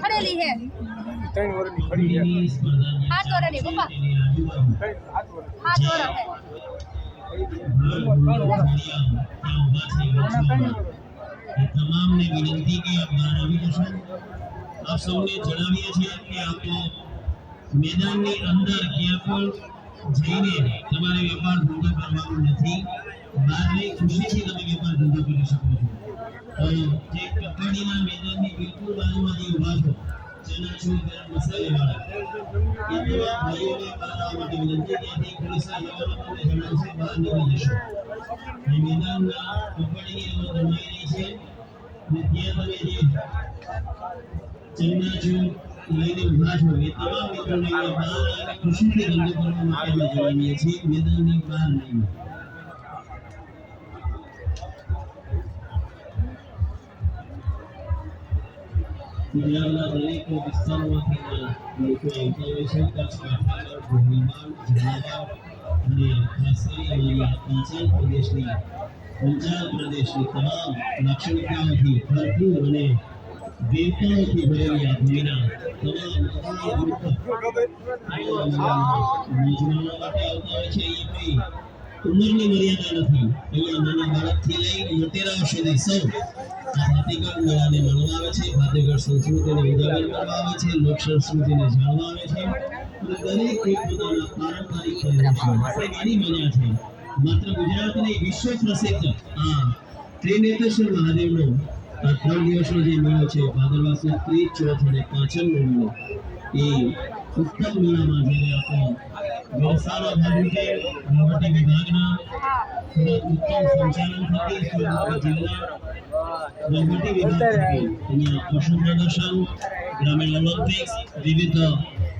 ખડેલી હે ત્રણ વર્ષની ખડી છે. હાથ વરાની પપ્પા. ત્રણ હાથ વર્ષ હાથ વર્ષ હે તમામને વિનંતી કે અમારા આવી આપ સૌને જણાવીએ છીએ કે આપો મેદાનની અંદર ક્યાં પણ જઈને તમારે વેપાર ધંધો કરવાનો નથી. બહારની ખુશીથી તમે વેપાર ધંધો કરી શકો છો. જે કબડ્ડીના મેદાનની બિલકુલ બાજુમાં જે ઊભા છો જેના મેદાનમાં કબડ્ડીની રમત છે. અને ત્યાં તમે જે ચન્નાચૂર લઈને ઊભા છો એ તમામ મિત્રોને અહીંયા બહાર આવીને ખુશીથી ધંધો કરવા માટે અમે જણાવીએ છીએ મેદાનની બહાર નહીં ગુજરાતના દરેક વિસ્તારોમાંથી લોકો આવતા હોય છે કચ્છ કાઠિયાવાડ ગોહિલવાડ જુનાગઢ અને ખાસ કરીને અમારી આ પંચાલ પ્રદેશની પંચાલ પ્રદેશની તમામ લાક્ષણિકતાઓથી ભરપૂર અને દેવતાઓથી ભરેલી આ ભૂમિના નથી અહીંયા નાના બાળકથી છે ભાતીગળ સંસ્કૃતિને દરેક છે માત્ર ગુજરાત નહીં વિશ્વ પ્રસિદ્ધ આ ત્રિનેત્રેશ્વર આ ત્રણ દિવસનો જે મેળો છે ભાદરવા ત્રીજ ચોથ અને પાંચમનો મેળો. એ ઉત્તમ મેળામાં જ્યારે આપણે વ્યવસાયના ભાગરૂપે વહીવટી વિભાગના ઉત્તમ સંચાલન થકી સુરેન્દ્રનગર જિલ્લા વહીવટી વિભાગ અહીંયા પશુ પ્રદર્શન, ગ્રામીણ ઓલિમ્પિક્સ વિવિધ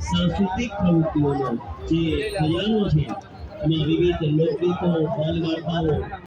સાંસ્કૃતિક પ્રવૃત્તિઓનો જે ખજાનો છે, એમાં વિવિધ લોકગીતો બાલ વાર્તાઓ